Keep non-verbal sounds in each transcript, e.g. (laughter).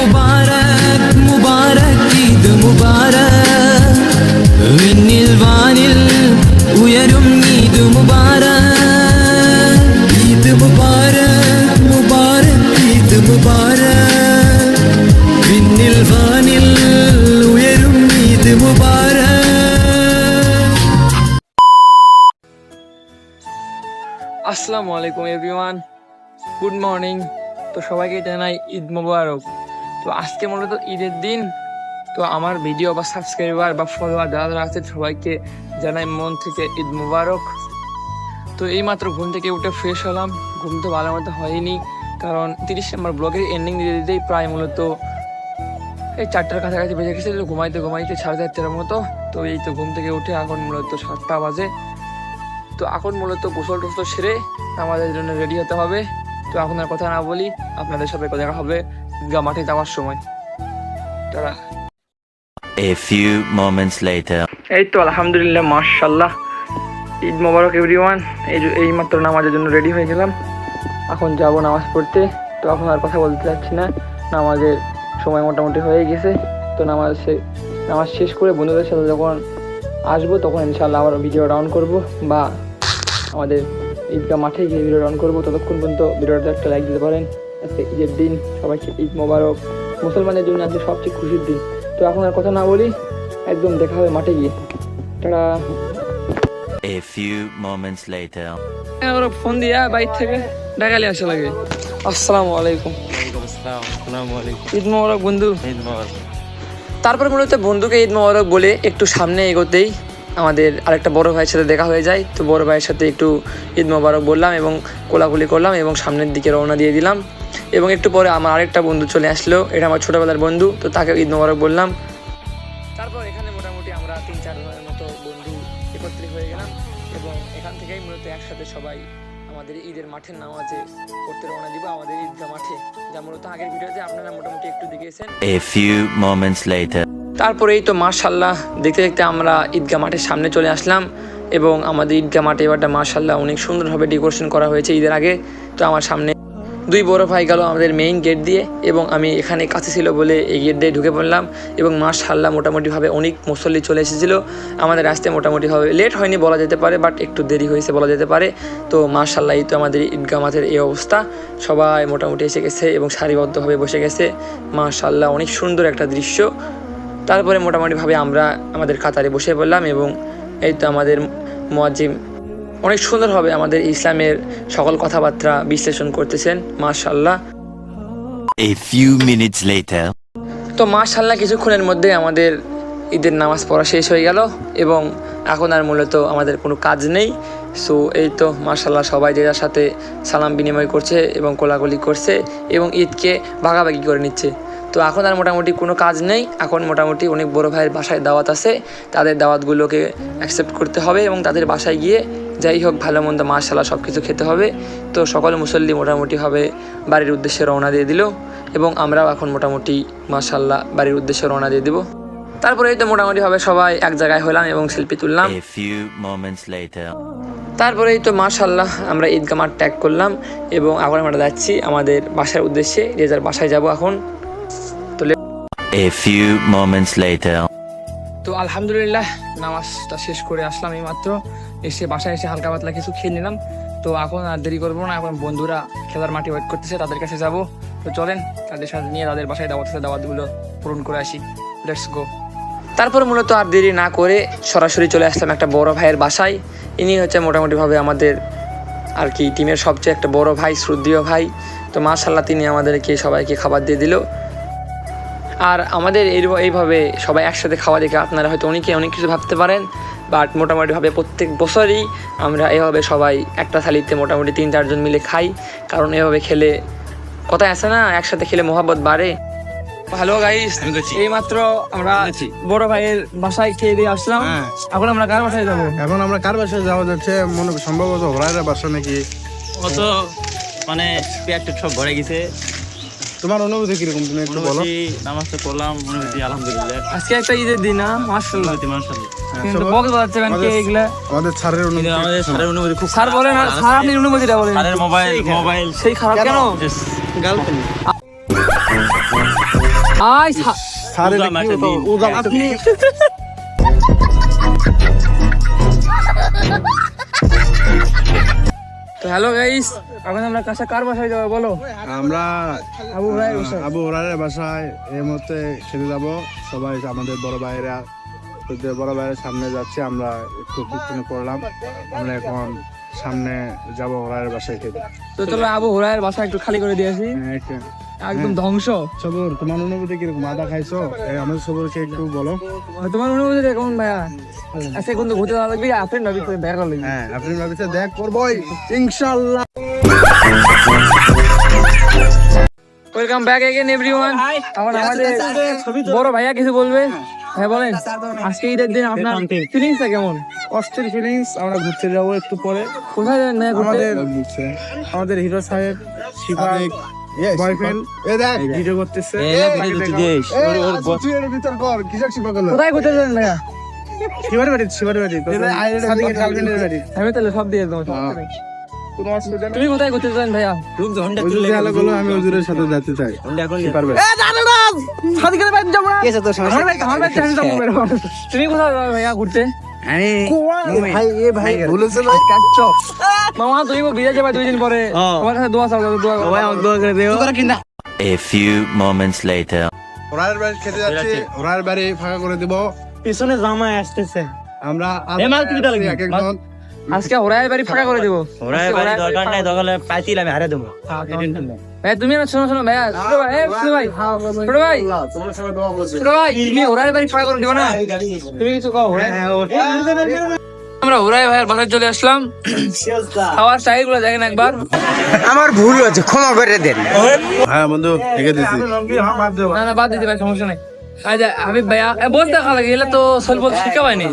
മുബാരക് മുബാരക് ഈദ് മുബാരക് വിണ്ണിൽ വാനിൽ ഉയരും ഈദ് മുബാരക് ഈദ് മുബാരക് മുബാരക് ഈദ് മുബാരക് വിണ്ണിൽ വാനിൽ ഉയരും ഈദ് മുബാരക് আসসালামু আলাইকুম এভরিওয়ান গুড মর্নিং তো সবাইকে জানাই ঈদ মোবারক তো আজকে মূলত ঈদের দিন। তো আমার ভিডিও বা সাবস্ক্রাইবার বা ফলোয়ার যারা যারা আছে, সবাইকে জানাই মন থেকে ঈদ মোবারক। তো এইমাত্র ঘুম থেকে উঠে ফ্রেশ হলাম। ঘুম তো ভালো মতো হয়নি, কারণ তিরিশ নম্বর ব্লগের এন্ডিং দিতে দিতেই প্রায় মূলত এই চারটার কাছাকাছি বেজে গেছে, তো ঘুমাইতে ঘুমাইতে সাড়ে চারটার মতো। তো এই তো ঘুম থেকে উঠে এখন মূলত সাতটা বাজে। তো এখন মূলত গোসল টোসল সেরে আমাদের জন্য রেডি হতে হবে। তো এখন আর কথা না বলি, আপনাদের সাথে দেখা হবে ঈদগাহ মাঠে যাওয়ার সময়। তারা A few moments later. এই তো আলহামদুলিল্লাহ মার্শাল্লাহ ঈদ মোবারক এভরিওয়ান এই এই মাত্র নামাজের জন্য রেডি হয়ে গেলাম। এখন যাব নামাজ পড়তে। তো এখন আর কথা বলতে চাচ্ছি না। নামাজের সময় মোটামুটি হয়ে গেছে। তো নামাজ নামাজ শেষ করে বন্ধুদের সাথে যখন আসব তখন ইনশাল্লাহ আবার ভিডিও ডাউন করব বা আমাদের ঈদগাহ মাঠে গিয়ে ভিডিও ডাউন করব। ততক্ষণ পর্যন্ত ভিডিওটা একটা লাইক দিতে পারেন। আজকে ঈদের দিন সবাইকে ঈদ মোবারক। মুসলমানের জন্য আজকে সবচেয়ে খুশির দিন। তো এখন আর কথা না বলি একদম দেখা হবে মাঠে গিয়ে। তারা A few moments later. ওরা ফোন দিয়া বাইক থেকে ডাকালে আসা লাগে। আসসালামু আলাইকুম। ঈদ মোবারক বন্ধু। ঈদ মোবারক। তারপর মূলত বন্ধুকে ঈদ মোবারক বলে একটু সামনে এগোতেই আমাদের আরেকটা বড় ভাইয়ের সাথে দেখা হয়ে যায়। তো বড় ভাইয়ের সাথে একটু ঈদ মোবারক বললাম এবং কোলাকুলি করলাম এবং সামনের দিকে রওনা দিয়ে দিলাম। এবং একটু পরে আমার আরেকটা বন্ধু চলে আসলো। এটা আমার ছোটোবেলার বন্ধু, তো তাকে ঈদ মোবারক বললাম। তারপর এখানে মোটামুটি আমরা তিন চার মতো বন্ধু একত্রিত হয়ে গেলাম এবং এখান থেকেই মূলত একসাথে সবাই আমাদের ঈদের মাঠের নামাজে পড়তে রওনা দিব, আমাদের ঈদগাহ মাঠে। যা মূলত আগের ভিডিওতে আপনারা মোটামুটি একটু দেখেছেন। A few moments later. তারপরেই তো মার্শাল্লাহ দেখতে দেখতে আমরা ঈদগাহ মাঠের সামনে চলে আসলাম এবং আমাদের ঈদগাহ মাঠে এবারটা মার্শাল্লাহ অনেক সুন্দরভাবে ডেকোরেশন করা হয়েছে ঈদের আগে। তো আমার সামনে দুই বড় ভাই গেল আমাদের মেইন গেট দিয়ে এবং আমি এখানে কাছে ছিল বলে এই গেট দিয়ে ঢুকে পড়লাম এবং মার্শাল্লাহ মোটামুটিভাবে অনেক মুসল্লি চলে এসেছিল। আমাদের আসতে মোটামুটিভাবে লেট হয়নি বলা যেতে পারে বাট একটু দেরি হয়েছে বলা যেতে পারে। তো মার্শাল্লাহ এই তো আমাদের ঈদগাহ মাঠের এই অবস্থা। সবাই মোটামুটি এসে গেছে এবং সারিবদ্ধভাবে বসে গেছে। মার্শাল্লাহ অনেক সুন্দর একটা দৃশ্য। তারপরে মোটামুটিভাবে আমরা আমাদের কাতারে বসে পড়লাম এবং এই তো আমাদের মোয়াজিম অনেক সুন্দরভাবে আমাদের ইসলামের সকল কথাবার্তা বিশ্লেষণ করতেছেন মাশাল্লাহ A few minutes later. তো মাশাল্লাহ কিছুক্ষণের মধ্যে আমাদের ঈদের নামাজ পড়া শেষ হয়ে গেল এবং এখন আর মূলত আমাদের কোনো কাজ নেই। সো এই তো মাশাল্লাহ সবাই যে যার সাথে সালাম বিনিময় করছে এবং কোলাকুলি করছে এবং ঈদকে ভাগাভাগি করে নিচ্ছে। তো এখন আর মোটামুটি কোনো কাজ নেই। এখন মোটামুটি অনেক বড় ভাইয়ের বাসায় দাওয়াত আছে। তাদের দাওয়াতগুলোকে অ্যাকসেপ্ট করতে হবে এবং তাদের বাসায় গিয়ে যাই হোক ভালো মন্দ মাশাল্লাহ সব কিছু খেতে হবে। তো সকল মুসল্লি মোটামুটিভাবে বাড়ির উদ্দেশ্যে রওনা দিয়ে দিল এবং আমরাও এখন মোটামুটি মাশাল্লাহ বাড়ির উদ্দেশ্যে রওনা দিয়ে দিব। তারপরে তো মোটামুটিভাবে সবাই এক জায়গায় হলাম এবং সেলফি তুললাম। তারপরেই তো মাশাল্লাহ আমরা ঈদগাহ মাঠ ট্যাগ করলাম এবং এখন আমরা যাচ্ছি আমাদের বাসার উদ্দেশ্যে। যে যার বাসায় যাব এখন। A few moments later. তো আলহামদুলিল্লাহ, নামাজটা শেষ করে আসলাম এই মাত্র এসে বাসায় এসে হালকা পাতলা কিছু খেয়ে নিলাম। তো এখন আর দেরি করব না, এখন বন্ধুরা খেলার মাঠে ওয়েট করতেছে, তাদের কাছে যাব। তো চলেন, তাদের সাথে নিয়ে তাদের বাসায় দাওয়াত আছে, দাওয়াতগুলো পূরণ করে আসি। লেটস গো তারপর মূলত আর দেরি না করে সরাসরি চলে আসলাম একটা বড় ভাইয়ের বাসায়। ইনি হচ্ছে মোটামুটিভাবে আমাদের আর কি, টিমের সবচেয়ে একটা বড় ভাই, শ্রদ্ধীয় ভাই। তো মাশাল্লাহ তিনি আমাদেরকে সবাইকে খাবার দিয়ে দিল। আর আমাদের এই এইভাবে সবাই একসাথে খাওয়া দেখে আপনারা হয়তো অনেকে অনেক কিছু ভাবতে পারেন বাট মোটামুটিভাবে প্রত্যেক বছরই আমরা এভাবে সবাই একটা থালিতে মোটামুটি তিন চারজন মিলে খাই কারণ এভাবে খেলে কথায় আছে না একসাথে খেলে মোহাব্বত বাড়ে। হ্যালো গাইস এই মাত্র আমরা বড় ভাইয়ের বাসায় খেয়ে দিয়ে আসলাম। হ্যাঁ। এখন আমরা কার বাসায় যাব? এখন আমরা কার বাসায় যাওয়া যাচ্ছে? মনে সম্ভবত হরাইরা বাসা নাকি? অত মানে পেট সব ভরে গেছে। তোমার অনুভূতি কীরকম? তুমি একটু বলো। নামাজটা পড়লাম অনুভূতি আলহামদুলিল্লাহ। আজকে একটা ঈদের দিন না? অনুভূতি মাশাআল্লাহ। কিন্তু বাজাচ্ছে কেন কে এগুলা? আমাদের ছাড়ের অনুভূতি আমাদের স্যারের অনুভূতি খুব স্যার বলেন আর স্যার আপনি অনুমতিটা বলেন। স্যারের মোবাইল মোবাইল। সেই খারাপ কেন? গার্লফ্রেন্ড। আই সা- সারে উজা কি। উজা মাসে দিন। তো হ্যালো গাইস এখন আমরা কাছে কার বাসায় যাব বলো? আমরা আবু বাসায়। আবু হরারের বাসায় এই মুহূর্তে খেতে যাব। সবাই আমাদের বড় ওদের বড় ভাইয়ের সামনে যাচ্ছে আমরা একটু পিছনে পড়লাম আমরা এখন সামনে যাব হরারের বাসায় খেতে। তো চলো আবু হুরায়ের বাসা একটু খালি করে দিয়েছি হ্যাঁ, একদম ধ্বংস। সবর তোমার অনুভূতি কীরকম? আদা খাইছো? এই আমাদের সবরকে একটু বলো। তোমার অনুভূতি কেমন ভাইয়া? আজকে কিন্তু ঘুরতে যাওয়া লাগবে। আপনি নবী করে দেখা লাগবে হ্যাঁ দেখ করবোই। ইনশাআল্লাহ ওয়েলকাম ব্যাক এগেন এভরিওয়ান এখন আমাদের বড় ভাইয়া কিছু বলবে? হ্যাঁ। বলেন। আজকে ঈদের দিন আপনার ফিলিংসটা কেমন? অস্থির ফিলিংস আমরা ঘুরতে যাব একটু পরে। কোথায় যান না আমাদের আমাদের হিরো সাহেব শিবা বয়ফ্রেন্ড এ দেখ। ভিডিও করতেছে। কোথায় ঘুরতে ভাইয়া? শিবার বাড়ি শিবার বাড়ি আমি তাহলে সব দিয়ে দেবো হ্যাঁ। কোনো অসুবিধা নেই তুমি কোথায় ঘুরতে যান ভাইয়া? হুজুর যে হলো বলো, আমি হুজুরের সাথে যেতে চাই। শিবার বাড়ি সাদিকের বাড়ি যাব না। আমার বাড়ি- আমার বাড়িতে আমি যাব (laughs) তুমি কোথায় যাবে ভাইয়া ঘুরতে? ভাই এ ভাই বলেছে না মামা তুমি বিদেশ যাবে দুই দিন পরে। তোমার কাছে দোয়া চাও দোয়া করো। A few moments later. ওরার বাড়ি খেতে যাচ্ছি ওরার বাড়ি ফাঁকা করে দিব। পিছনে জামাই আসতেছে। আমরা? এক একজন। আজকে ওরাই বাড়ি ফাঁকা করে দেবো ওরা বাড়ি দরকার নাই দরকার পাইছিল আমি হারে দেবো ভাই তুমি না শোনো শোনো ভাইয়া ছোট ভাই ছোট ভাই ছোট ভাই তোমার সঙ্গে দোয়া বলছি ছোট ভাই তুমি ওরাই বাড়ি ফাঁকা করে দিও না তুমি কিছু কও আমরা ওরাই ভাইয়ের বাসায় চলে আসলাম খাওয়ার স্টাইলগুলো দেখেন একবার আমার ভুল হয়েছে ক্ষমা করে দেন হ্যাঁ বন্ধু রেখে দিছি না না বাদ দিতে ভাই সমস্যা নেই আচ্ছা হাবিব ভাইয়া বলতে দেখা লাগে এগুলো তো সলব শিখা হয়নি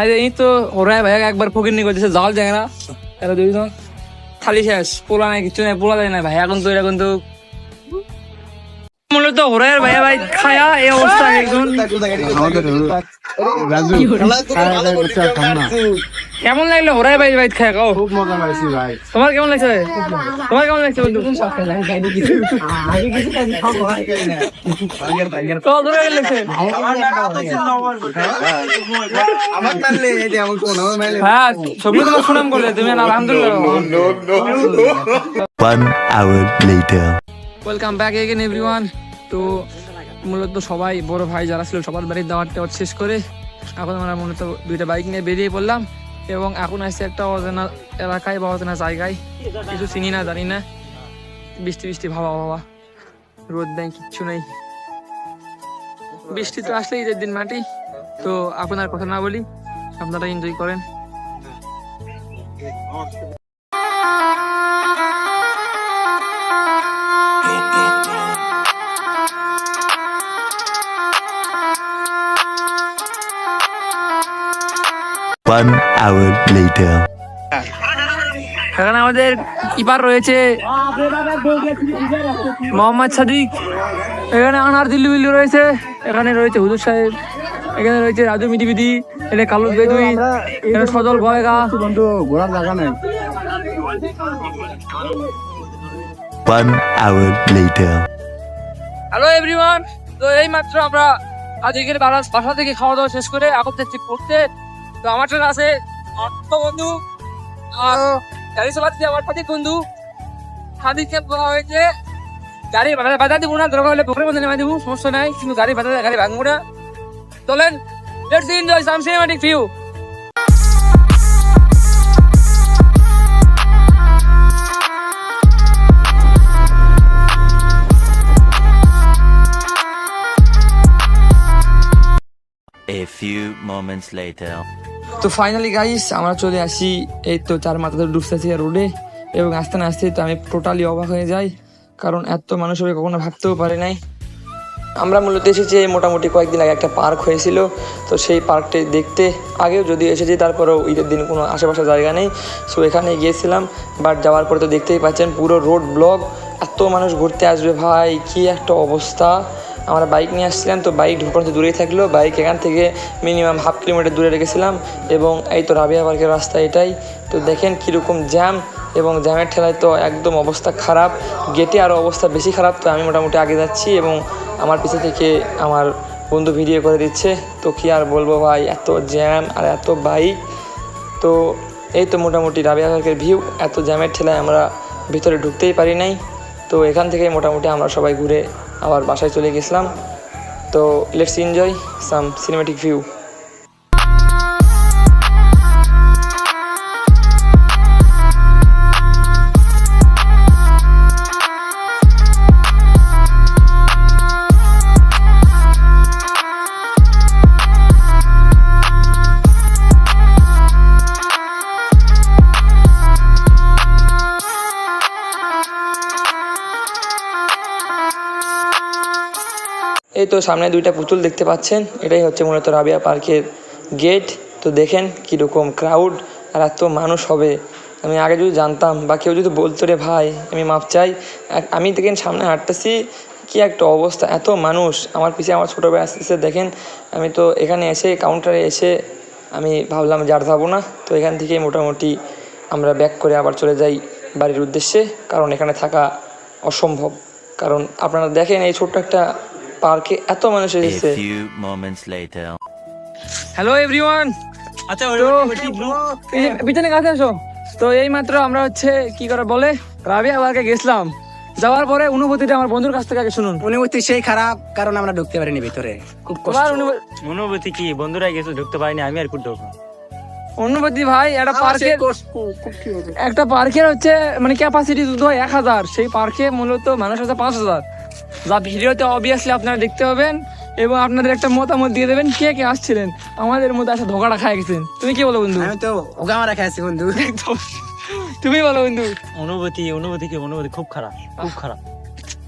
আজ এই তো ওরাই ভাই, একবার ফকির করতেছে জল যায় না। এরা দুইজন খালি শেষ, পোলা নাই, কিছু নাই, পোলা যায় না ভাই। এখন তো এরা কিন্তু মূলত ওরাই ভাইয়া ভাই খায়া এই অবস্থা একজন। কেমন লাগল ওরাই ভাই ভাই খায়া খাও খুব মজা পাইছি ভাই তোমার কেমন লাগছে তোমার কেমন লাগছে বন্ধু হ্যাঁ তোমার সুনাম করলে তুমি আলহামদুলিল্লাহ One hour later. Welcome back again everyone তো মূলত সবাই বড় ভাই যারা ছিল সবার বাড়ির দাওয়াত টাওয়াত শেষ করে এখন আমরা মূলত দুইটা বাইক নিয়ে বেরিয়ে পড়লাম এবং এখন আসছে একটা অজানা এলাকায় বা অজানা জায়গায়। কিছু চিনি না, জানি না। বৃষ্টি বৃষ্টি, ভাবা ভাবা। রোদ নেই, কিচ্ছু নেই। বৃষ্টি তো আসলে ঈদের দিন মাটি। তো আপনার কথা না বলি, আপনারা এনজয় করেন। Hour later. এখানে আমাদের কিপার রয়েছে মোহাম্মদ সাদিক এখানে আনার দিল্লি বিল্লি রয়েছে এখানে রয়েছে হুজুর সাহেব এখানে রয়েছে রাজু মিটিবিদি এখানে কালু বেদুই এখানে সজল গয়গা বন্ধু ঘোরার জায়গা নেই One hour later. Hello everyone তো এই মাত্র আমরা আজ এখানে বাসা থেকে খাওয়া দাওয়া শেষ করে এখন যাচ্ছি পড়তে তো আমার সাথে আছে বন্ধু চালাচ্ছে আমার পাতি বন্ধু হাদিকে বলা হয়েছে গাড়ি বাধা দিব না, দরকার হলে পুকুরের মধ্যে নেমে দিব, সমস্যা নাই, কিন্তু গাড়ি বাধা গাড়ি ভাঙবো না চলেন let's enjoy some cinematic view A few moments later. তো ফাইনালি গাইস আমরা চলে আসি এই তো চার মাথাতে ডুবসাচিয়া রোডে। এবং আস্তে না আসতে তো আমি টোটালি অবাক হয়ে যাই, কারণ এত মানুষ হবে কখনো ভাবতেও পারে নাই। আমরা মূলত এসেছি মোটামুটি কয়েকদিন আগে একটা পার্ক হয়েছিল, তো সেই পার্কটি দেখতে, আগেও যদি এসেছি, তারপরেও ঈদের দিন কোনো আশেপাশে জায়গা নেই। সো এখানে গিয়েছিলাম বাট যাওয়ার পরে তো দেখতেই পাচ্ছেন, পুরো রোড ব্লক এত মানুষ ঘুরতে আসবে ভাই, কি একটা অবস্থা। আমরা বাইক নিয়ে আসছিলাম, তো বাইক ঢোকানো তো দূরেই থাকল। বাইক এখান থেকে মিনিমাম হাফ কিলোমিটার দূরে রেখেছিলাম এবং এই তো রাবিয়া পার্কের রাস্তা এটাই। তো দেখেন কীরকম জ্যাম এবং জ্যামের ঠেলায় তো একদম অবস্থা খারাপ। গেটে আরও অবস্থা বেশি খারাপ, তো আমি মোটামুটি আগে যাচ্ছি এবং আমার পিছে থেকে আমার বন্ধু ভিডিও করে দিচ্ছে। তো কি আর বলব ভাই, এত জ্যাম আর এত বাইক তো এই তো মোটামুটি রাবিয়া পার্কের ভিউ এত জ্যামের ঠেলায় আমরা ভিতরে ঢুকতেই পারি নাই। তো এখান থেকে মোটামুটি আমরা সবাই ঘুরে আবার বাসায় চলে গেছিলাম। তো let's enjoy some cinematic view এই তো সামনে দুইটা পুতুল দেখতে পাচ্ছেন। এটাই হচ্ছে মূলত রাবিয়া পার্কের গেট তো দেখেন কীরকম ক্রাউড আর এত মানুষ হবে। আমি আগে যদি জানতাম, বা কেউ যদি বলতো, রে ভাই, আমি মাপ চাই। আমি দেখেন সামনে হাঁটতেছি, কি একটা অবস্থা, এত মানুষ। আমার পিছিয়ে আমার ছোটো ভাই আসতেছে, দেখেন। আমি তো এখানে এসে কাউন্টারে এসে আমি ভাবলাম যে আর যাব না। তো এখান থেকেই মোটামুটি আমরা ব্যাক করে আবার চলে যাই বাড়ির উদ্দেশ্যে, কারণ এখানে থাকা অসম্ভব। কারণ আপনারা দেখেন এই ছোট্ট একটা পার্কে এত মানুষ এসেছে. হ্যালো এভরিওয়ান আচ্ছা পিছনে কাছে এসো তো এই মাত্র আমরা হচ্ছে কি করে বলে রাবিয়া পার্কে গেছিলাম। যাওয়ার পরে অনুভূতিটা আমার বন্ধুর কাছ থেকে আগে শুনুন। অনুভূতি সেই খারাপ কারণ আমরা ঢুকতে পারিনি ভিতরে। খুব কষ্ট। অনুভূতি কি? বন্ধুরা গেছে ঢুকতে পারিনি আমি আর কুট ঢুকবো অনুভূতি ভাই একটা পার্কের একটা পার্কের হচ্ছে মানে ক্যাপাসিটি শুধু এক হাজার সেই পার্কে মূলত মানুষ আছে পাঁচ হাজার। যা ভিডিওতে অবভিয়াসলি আপনারা দেখতে পাবেন এবং আপনাদের একটা মতামত দিয়ে দেবেন কে কে আসছিলেন। আমাদের মধ্যে আসা ধোকাটা খাই গেছেন। তুমি কি বলো বন্ধু? আমি তো ওকে মারা খাইছি বন্ধু। তুমি বলো বন্ধু। অনুভূতি অনুভূতি কি? অনুভূতি খুব খারাপ খুব খারাপ।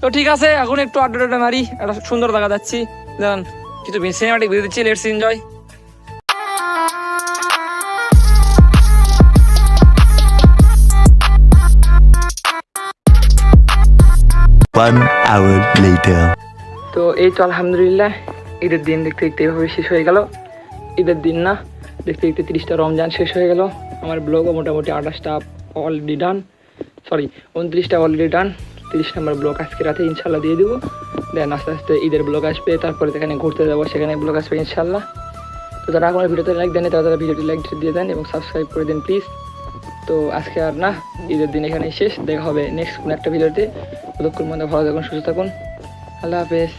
তো ঠিক আছে এখন একটু আড্ডা আড্ডা মারি একটা সুন্দর দেখা যাচ্ছি। জান কিছু সিনেমাটিক ভিডিও দিচ্ছি let's enjoy One hour later. তো এই তো আলহামদুলিল্লাহ, ঈদের দিন দেখতে দেখতে এভাবে শেষ হয়ে গেল। ঈদের দিন না, দেখতে দেখতে তিরিশটা রমজান শেষ হয়ে গেল। আমার ব্লগও মোটামুটি আঠাশটা অলরেডি ডান সরি উনত্রিশটা অলরেডি ডান তিরিশ নম্বর ব্লগ আজকে রাতে ইনশাল্লাহ দিয়ে দেবো। দেন আস্তে আস্তে ঈদের ব্লগ আসবে, তারপরে সেখানে ঘুরতে যাব সেখানে ব্লগ আসবে ইনশাল্লাহ। তো যারা আমার ভিডিওতে লাইক দেন তারা তারা ভিডিওটি লাইক দিয়ে দেন এবং সাবস্ক্রাইব করে দিন প্লিজ তো আজকে আর না, ঈদের দিন এখানেই শেষ, দেখা হবে নেক্সট কোনো একটা ভিডিওতে। ততক্ষণ মধ্যে ভালো থাকুন, সুস্থ থাকুন। আল্লাহ হাফেজ।